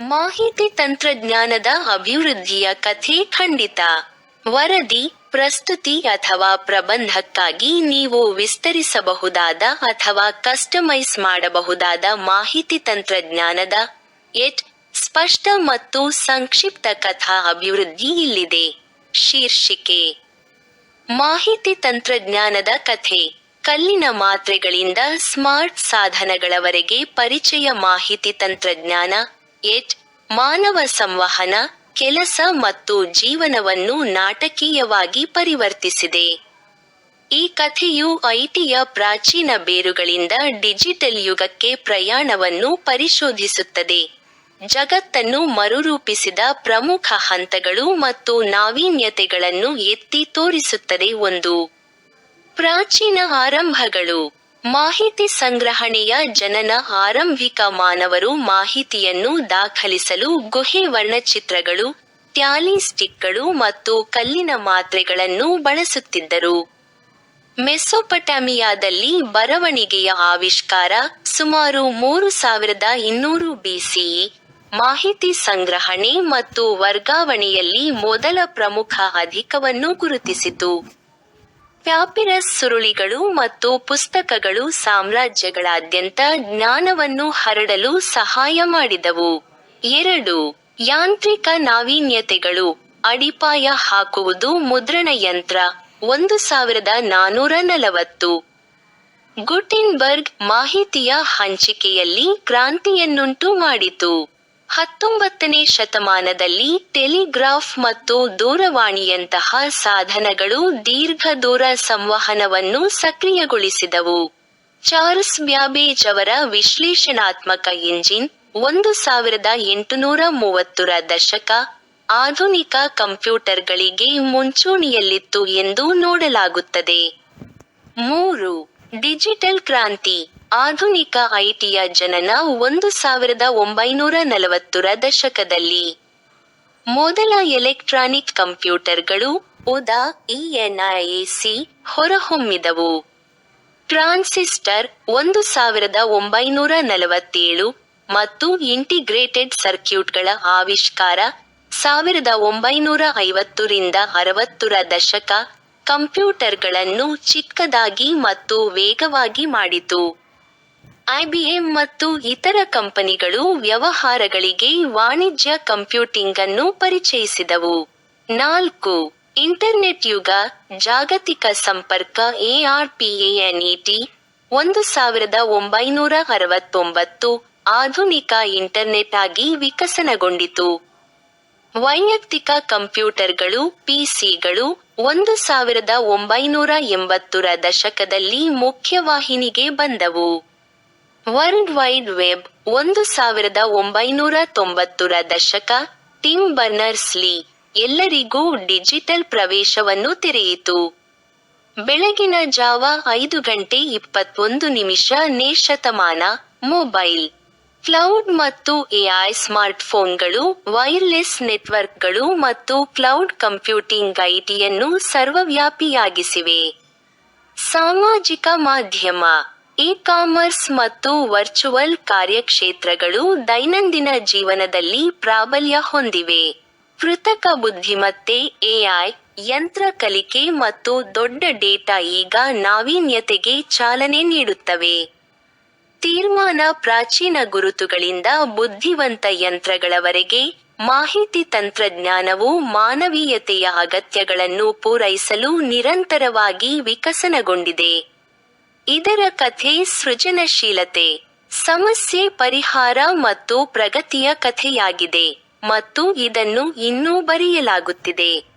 ಮಾಹಿತಿ ತಂತ್ರಜ್ಞಾನದ ಅಭಿವೃದ್ಧಿಯ ಕಥೆ ಖಂಡಿತ. ವರದಿ, ಪ್ರಸ್ತುತಿ ಅಥವಾ ಪ್ರಬಂಧಕ್ಕಾಗಿ ನೀವು ವಿಸ್ತರಿಸಬಹುದಾದ ಅಥವಾ ಕಸ್ಟಮೈಸ್ ಮಾಡಬಹುದಾದ ಮಾಹಿತಿ ತಂತ್ರಜ್ಞಾನದ ಎಟ್ ಸ್ಪಷ್ಟ ಮತ್ತು ಸಂಕ್ಷಿಪ್ತ ಕಥಾ ಅಭಿವೃದ್ಧಿ ಇಲ್ಲಿದೆ. ಶೀರ್ಷಿಕೆ, ಮಾಹಿತಿ ತಂತ್ರಜ್ಞಾನದ ಕಥೆ, ಕಲ್ಲಿನ ಮಾತ್ರೆಗಳಿಂದ ಸ್ಮಾರ್ಟ್ ಸಾಧನಗಳವರೆಗೆ ಪರಿಚಯ ಮಾಹಿತಿ ತಂತ್ರಜ್ಞಾನ. ಎಟ್ ಮಾನವ ಸಂವಹನ, ಕೆಲಸ ಮತ್ತು ಜೀವನವನ್ನು ನಾಟಕೀಯವಾಗಿ ಪರಿವರ್ತಿಸಿದೆ. ಈ ಕಥೆಯು ಐಟಿಯ ಪ್ರಾಚೀನ ಬೇರುಗಳಿಂದ ಡಿಜಿಟಲ್ ಯುಗಕ್ಕೆ ಪ್ರಯಾಣವನ್ನು ಪರಿಶೋಧಿಸುತ್ತದೆ. ಜಗತ್ತನ್ನು ಮರುರೂಪಿಸಿದ ಪ್ರಮುಖ ಹಂತಗಳು ಮತ್ತು ನಾವೀನ್ಯತೆಗಳನ್ನು ಎತ್ತಿ ತೋರಿಸುತ್ತದೆ ಒಂದು. ಪ್ರಾಚೀನ ಆರಂಭಗಳು. ಮಾಹಿತಿ ಸಂಗ್ರಹಣೆಯ ಜನನ ಆರಂಭಿಕ ಮಾನವರು ಮಾಹಿತಿಯನ್ನು ದಾಖಲಿಸಲು ಗುಹೆ ವರ್ಣಚಿತ್ರಗಳು, ಟ್ಯಾಲಿ ಸ್ಟಿಕ್ಗಳು ಮತ್ತು ಕಲ್ಲಿನ ಮಾತ್ರೆಗಳನ್ನು ಬಳಸುತ್ತಿದ್ದರು. ಮೆಸೊಪಟ್ಯಾಮಿಯಾದಲ್ಲಿ ಬರವಣಿಗೆಯ ಆವಿಷ್ಕಾರ ಸುಮಾರು ಮೂರು ಸಾವಿರದ ಇನ್ನೂರು ಬಿಸಿಇ ಮಾಹಿತಿ ಸಂಗ್ರಹಣೆ ಮತ್ತು ವರ್ಗಾವಣೆಯಲ್ಲಿ ಮೊದಲ ಪ್ರಮುಖ ಅಧಿಕವನ್ನು ಗುರುತಿಸಿತು. ಪ್ಯಾಪಿರಸ್ ಸುರುಳಿಗಳು ಮತ್ತು ಪುಸ್ತಕಗಳು ಸಾಮ್ರಾಜ್ಯಗಳಾದ್ಯಂತ ಜ್ಞಾನವನ್ನು ಹರಡಲು ಸಹಾಯ ಮಾಡಿದವು. ಎರಡು, ಯಾಂತ್ರಿಕ ನಾವೀನ್ಯತೆಗಳು. ಅಡಿಪಾಯ ಹಾಕುವುದು ಮುದ್ರಣ ಯಂತ್ರ. ಒಂದು ಸಾವಿರದ ನಾನೂರ ನಲವತ್ತು. ಗುಟೆನ್ಬರ್ಗ್ ಮಾಹಿತಿಯ ಹಂಚಿಕೆಯಲ್ಲಿ ಕ್ರಾಂತಿಯನ್ನುಂಟು ಮಾಡಿತು. ಹತ್ತೊಂಬತ್ತನೇ ಶತಮಾನದಲ್ಲಿ ಟೆಲಿಗ್ರಾಫ್ ಮತ್ತು ದೂರವಾಣಿಯಂತಹ ಸಾಧನಗಳು ದೀರ್ಘ ದೂರ ಸಂವಹನವನ್ನು ಸಕ್ರಿಯಗೊಳಿಸಿದವು. ಚಾರ್ಲ್ಸ್ ಬ್ಯಾಬೇಜ್ ಅವರ ವಿಶ್ಲೇಷಣಾತ್ಮಕ ಎಂಜಿನ್, ಒಂದು ಸಾವಿರದ ಎಂಟುನೂರ ಮೂವತ್ತರ ದಶಕ ಆಧುನಿಕ ಕಂಪ್ಯೂಟರ್ಗಳಿಗೆ ಮುಂಚೂಣಿಯಲ್ಲಿತ್ತು ಎಂದು ನೋಡಲಾಗುತ್ತದೆ. ಮೂರು ಡಿಜಿಟಲ್ ಕ್ರಾಂತಿ. ಆಧುನಿಕ ಐಟಿಯ ಜನನ ಒಂದು ಸಾವಿರದ ಒಂಬೈನೂರ ನಲವತ್ತರ ದಶಕದಲ್ಲಿ. ಮೊದಲ ಎಲೆಕ್ಟ್ರಾನಿಕ್ ಕಂಪ್ಯೂಟರ್ಗಳು ಉದಾ ಇಎನ್ಐಎಸಿ ಹೊರಹೊಮ್ಮಿದವು. ಟ್ರಾನ್ಸಿಸ್ಟರ್ ಒಂದು ಸಾವಿರದ ಒಂಬೈನೂರ ನಲವತ್ತೇಳು ಮತ್ತು ಇಂಟಿಗ್ರೇಟೆಡ್ ಸರ್ಕ್ಯೂಟ್ಗಳ ಆವಿಷ್ಕಾರ ಸಾವಿರದ ಒಂಬೈನೂರ ಐವತ್ತರಿಂದ ಅರವತ್ತರ ದಶಕ ಕಂಪ್ಯೂಟರ್ಗಳನ್ನು ಚಿಕ್ಕದಾಗಿ ಮತ್ತು ವೇಗವಾಗಿ ಮಾಡಿತು. ಐಬಿಎಂ ಮತ್ತು ಇತರ ಕಂಪನಿಗಳು ವ್ಯವಹಾರಗಳಿಗೆ ವಾಣಿಜ್ಯ ಕಂಪ್ಯೂಟಿಂಗ್ ಅನ್ನು ಪರಿಚಯಿಸಿದವು. ನಾಲ್ಕು, ಇಂಟರ್ನೆಟ್ ಯುಗ, ಜಾಗತಿಕ ಸಂಪರ್ಕ ಎಆರ್ಪಿಎನ್ಇಟಿ ಒಂದು ಸಾವಿರದ ಒಂಬೈನೂರ ಅರವತ್ತೊಂಬತ್ತು, ಆಧುನಿಕ ಇಂಟರ್ನೆಟ್ ಆಗಿ ವಿಕಸನಗೊಂಡಿತು. ವೈಯಕ್ತಿಕ ಕಂಪ್ಯೂಟರ್ಗಳು ಪಿಸಿಗಳು ಒಂದು ಸಾವಿರದ ಒಂಬೈನೂರ ಎಂಬತ್ತರ ದಶಕದಲ್ಲಿ ಮುಖ್ಯವಾಹಿನಿಗೆ ಬಂದವು. ವರ್ಲ್ಡ್ ವೈಡ್ ವೆಬ್ ಒಂದು ಸಾವಿರದ ಒಂಬೈನೂರ ತೊಂಬತ್ತರ ದಶಕ ಟಿಮ್ ಬರ್ನರ್ಸ್ ಲೀ ಎಲ್ಲರಿಗೂ ಡಿಜಿಟಲ್ ಪ್ರವೇಶವನ್ನು ತೆರೆಯಿತು. ಬೆಳಗಿನ ಜಾವ ಐದು ಗಂಟೆ ಇಪ್ಪತ್ತೊಂದು ನಿಮಿಷ ನೇ ಶತಮಾನ ಮೊಬೈಲ್ ಕ್ಲೌಡ್ ಮತ್ತು ಎಐ ಸ್ಮಾರ್ಟ್ಫೋನ್ಗಳು ವೈರ್ಲೆಸ್ ನೆಟ್ವರ್ಕ್ಗಳು ಮತ್ತು ಕ್ಲೌಡ್ ಕಂಪ್ಯೂಟಿಂಗ್ ಐಟಿಯನ್ನು ಸರ್ವವ್ಯಾಪಿಯಾಗಿಸಿವೆ. ಸಾಮಾಜಿಕ ಮಾಧ್ಯಮ. ಇ ಕಾಮರ್ಸ್ ಮತ್ತು ವರ್ಚುವಲ್ ಕಾರ್ಯಕ್ಷೇತ್ರಗಳು ದೈನಂದಿನ ಜೀವನದಲ್ಲಿ ಪ್ರಾಬಲ್ಯ ಹೊಂದಿವೆ. ಕೃತಕ ಬುದ್ಧಿಮತ್ತೆ, ಎಐ, ಯಂತ್ರ ಕಲಿಕೆ ಮತ್ತು ದೊಡ್ಡ ಡೇಟಾ ಈಗ ನಾವೀನ್ಯತೆಗೆ ಚಾಲನೆ ನೀಡುತ್ತವೆ. ತೀರ್ಮಾನ ಪ್ರಾಚೀನ ಗುರುತುಗಳಿಂದ ಬುದ್ಧಿವಂತ ಯಂತ್ರಗಳವರೆಗೆ ಮಾಹಿತಿ ತಂತ್ರಜ್ಞಾನವು ಮಾನವೀಯತೆಯ ಅಗತ್ಯಗಳನ್ನು ಪೂರೈಸಲು ನಿರಂತರವಾಗಿ ವಿಕಸನಗೊಂಡಿದೆ. ಇದರ ಕಥೆ ಸೃಜನಶೀಲತೆ ಸಮಸ್ಯೆ ಪರಿಹಾರ ಮತ್ತು ಪ್ರಗತಿಯ ಕಥೆಯಾಗಿದೆ ಮತ್ತು ಇದನ್ನು ಇನ್ನೂ ಬರೆಯಲಾಗುತ್ತಿದೆ.